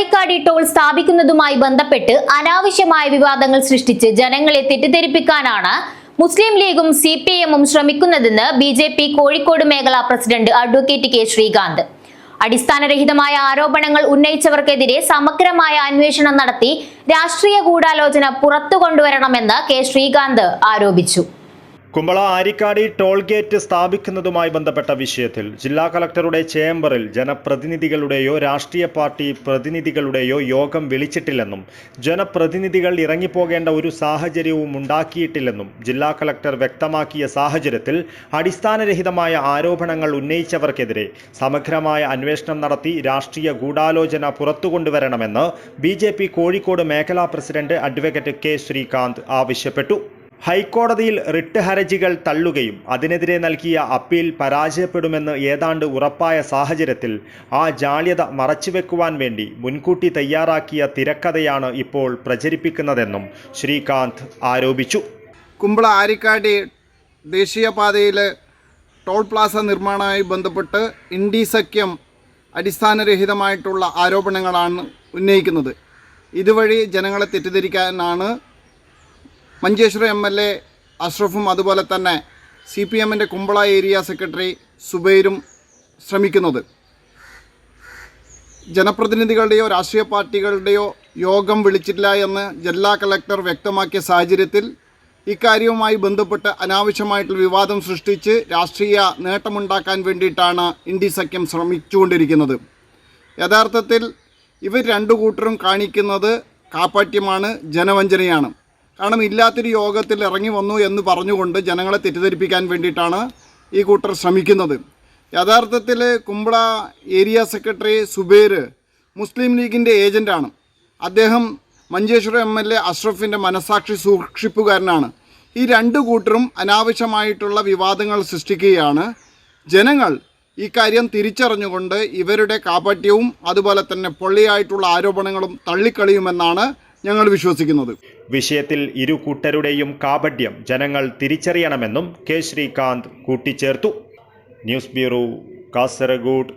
Arikkady toll സ്ഥാപിക്കുന്നതുമായി ബന്ധപ്പെട്ട് അനാവശ്യമായ വിവാദങ്ങൾ സൃഷ്ടിച്ച് ജനങ്ങളെ തെറ്റിദ്ധരിപ്പിക്കാനാണ് മുസ്ലിം ലീഗും സി പി എമ്മും ശ്രമിക്കുന്നതെന്ന് ബി ജെ പി കോഴിക്കോട് മേഖലാ പ്രസിഡന്റ് അഡ്വക്കേറ്റ് കെ ശ്രീകാന്ത്. അടിസ്ഥാനരഹിതമായ ആരോപണങ്ങൾ ഉന്നയിച്ചവർക്കെതിരെ സമഗ്രമായ അന്വേഷണം നടത്തി രാഷ്ട്രീയ ഗൂഢാലോചന പുറത്തു കൊണ്ടുവരണമെന്ന് കെ ശ്രീകാന്ത് ആരോപിച്ചു. കുമ്പള ആരിക്കാടി ടോൾ ഗേറ്റ് സ്ഥാപിക്കുന്നതുമായി ബന്ധപ്പെട്ട വിഷയത്തിൽ ജില്ലാ കളക്ടറുടെ ചേംബറിൽ ജനപ്രതിനിധികളുടെയോ രാഷ്ട്രീയ പാർട്ടി പ്രതിനിധികളുടെയോ യോഗം വിളിച്ചിട്ടില്ലെന്നും ജനപ്രതിനിധികൾ ഇറങ്ങിപ്പോകേണ്ട ഒരു സാഹചര്യവും ഉണ്ടാക്കിയിട്ടില്ലെന്നും ജില്ലാ കളക്ടർ വ്യക്തമാക്കിയ സാഹചര്യത്തിൽ അടിസ്ഥാനരഹിതമായ ആരോപണങ്ങൾ ഉന്നയിച്ചവർക്കെതിരെ സമഗ്രമായ അന്വേഷണം നടത്തി രാഷ്ട്രീയ ഗൂഢാലോചന പുറത്തുകൊണ്ടുവരണമെന്ന് ബി കോഴിക്കോട് മേഖലാ പ്രസിഡന്റ് അഡ്വക്കേറ്റ് കെ ശ്രീകാന്ത് ആവശ്യപ്പെട്ടു. ഹൈക്കോടതിയിൽ റിട്ട് ഹർജികൾ തള്ളുകയും അതിനെതിരെ നൽകിയ അപ്പീൽ പരാജയപ്പെടുമെന്ന് ഏതാണ്ട് ഉറപ്പായ സാഹചര്യത്തിൽ ആ ജാള്യത മറച്ചുവെക്കുവാൻ വേണ്ടി മുൻകൂട്ടി തയ്യാറാക്കിയ തിരക്കഥയാണ് ഇപ്പോൾ പ്രചരിപ്പിക്കുന്നതെന്നും ശ്രീകാന്ത് ആരോപിച്ചു. കുമ്പള ആരിക്കാടി ദേശീയപാതയിൽ ടോൾ പ്ലാസ നിർമ്മാണവുമായി ബന്ധപ്പെട്ട് ഇൻഡി സഖ്യം അടിസ്ഥാനരഹിതമായിട്ടുള്ള ആരോപണങ്ങളാണ് ഉന്നയിക്കുന്നത്. ഇതുവഴി ജനങ്ങളെ തെറ്റിദ്ധരിക്കാനാണ് മഞ്ചേശ്വരം എം എൽ എ അഷ്റഫും അതുപോലെ തന്നെ സി പി എമ്മിന്റെ കുമ്പള ഏരിയ സെക്രട്ടറി സുബൈരും ശ്രമിക്കുന്നത്. ജനപ്രതിനിധികളുടെയോ രാഷ്ട്രീയ പാർട്ടികളുടെയോ യോഗം വിളിച്ചിട്ടില്ല എന്ന് ജില്ലാ കളക്ടർ വ്യക്തമാക്കിയ സാഹചര്യത്തിൽ ഇക്കാര്യവുമായി ബന്ധപ്പെട്ട് അനാവശ്യമായിട്ടുള്ള വിവാദം സൃഷ്ടിച്ച് രാഷ്ട്രീയ നേട്ടമുണ്ടാക്കാൻ വേണ്ടിയിട്ടാണ് ഇന്ത്യ സഖ്യം ശ്രമിച്ചുകൊണ്ടിരിക്കുന്നത്. യഥാർത്ഥത്തിൽ ഇവർ രണ്ടു കൂട്ടരും കാണിക്കുന്നത് കാപ്പാട്യമാണ് ജനവഞ്ചനയാണ്. കാരണം ഇല്ലാത്തൊരു യോഗത്തിൽ ഇറങ്ങി വന്നു എന്ന് പറഞ്ഞുകൊണ്ട് ജനങ്ങളെ തെറ്റിദ്ധരിപ്പിക്കാൻ വേണ്ടിയിട്ടാണ് ഈ കൂട്ടർ ശ്രമിക്കുന്നത്. യഥാർത്ഥത്തിൽ കുമ്പള ഏരിയ സെക്രട്ടറി സുബേർ മുസ്ലിം ലീഗിന്റെ ഏജന്റാണ് അദ്ദേഹം മഞ്ചേശ്വരം എം എൽ എ അഷ്റഫിന്റെ മനസാക്ഷി സൂക്ഷിപ്പുകാരനാണ്. ഈ രണ്ട് കൂട്ടരും അനാവശ്യമായിട്ടുള്ള വിവാദങ്ങൾ സൃഷ്ടിക്കുകയാണ്. ജനങ്ങൾ ഈ കാര്യം തിരിച്ചറിഞ്ഞുകൊണ്ട് ഇവരുടെ കാപട്യവും അതുപോലെ തന്നെ പൊള്ളിയായിട്ടുള്ള ആരോപണങ്ങളും തള്ളിക്കളിയുമെന്നാണ് ഞങ്ങൾ വിശ്വസിക്കുന്നത്. വിഷയത്തിൽ ഇരു കൂട്ടരുടെയും കാപഡ്യം ജനങ്ങൾ തിരിച്ചറിയണമെന്നും കെ ശ്രീകാന്ത് കൂട്ടിച്ചേർത്തു. News bureau Kasaragod.